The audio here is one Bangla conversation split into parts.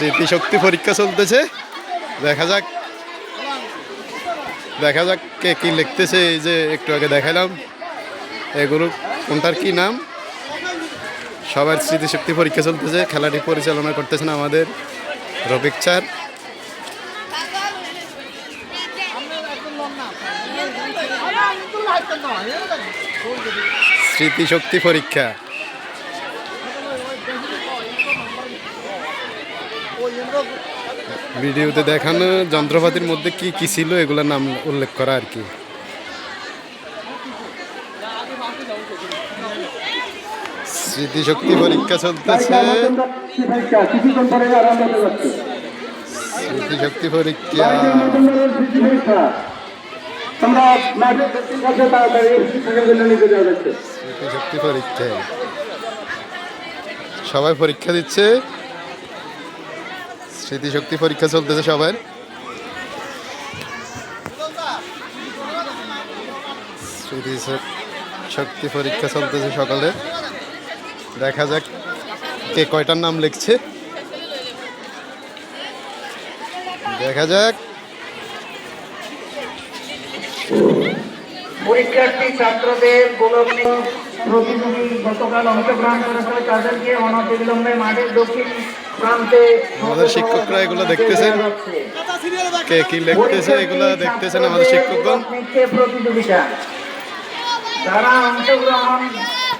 স্মৃতিশক্তি পরীক্ষা চলতেছে। দেখা যাক। দেখা যাক কে কি লিখতেছে, এই যে একটু আগে দেখালাম এগুলো, কোনটার কি নাম? সবার স্মৃতিশক্তি পরীক্ষা চলতেছে, খেলাটি পরিচালনা করতেছেন আমাদের রফিক স্যার। স্মৃতিশক্তি পরীক্ষা। ভিডিওতে দেখানো যন্ত্রপাতির মধ্যে কি কি ছিল এগুলোর নাম উল্লেখ করা আর কি। স্মৃতিশক্তি পরীক্ষা চলতেছে। স্মৃতিশক্তি পরীক্ষা। তোমরা মাঠের ব্যক্তির কাছে তাড়াতাড়ি শিক্ষকের জন্য নিতে যাওয়া যাচ্ছে স্মৃতিশক্তি পরীক্ষা সবাই পরীক্ষা দিচ্ছে। স্মৃতিশক্তি পরীক্ষা চলতেছে সবার। স্মৃতি শক্তি পরীক্ষা চলতেছে সকালে। দেখা যাক কে কয়টার নাম লিখছে। দেখা যাক। পরীক্ষার্থী ছাত্রদের প্রতিযোগী গতকাল অংশগ্রহণ করেছিল তাদেরকে অনতিবিলম্বে মাঠের দক্ষিণ প্রান্তে আমাদের শিক্ষকরা এগুলো দেখতেছেন কে কি লিখতেছে এগুলো দেখতেছেন আমাদের শিক্ষকগণ। প্রতিযোগিতা। যারা অংশগ্রহণ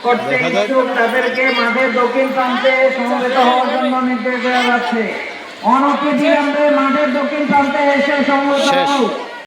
করতে ইচ্ছুক তাদেরকে মাঠের দক্ষিণ প্রান্তে সমবেত হওয়ার জন্য নির্দেশ দেওয়া যাচ্ছে। অনতিবিলম্বে মাঠের দক্ষিণ প্রান্তে এসে সমবেত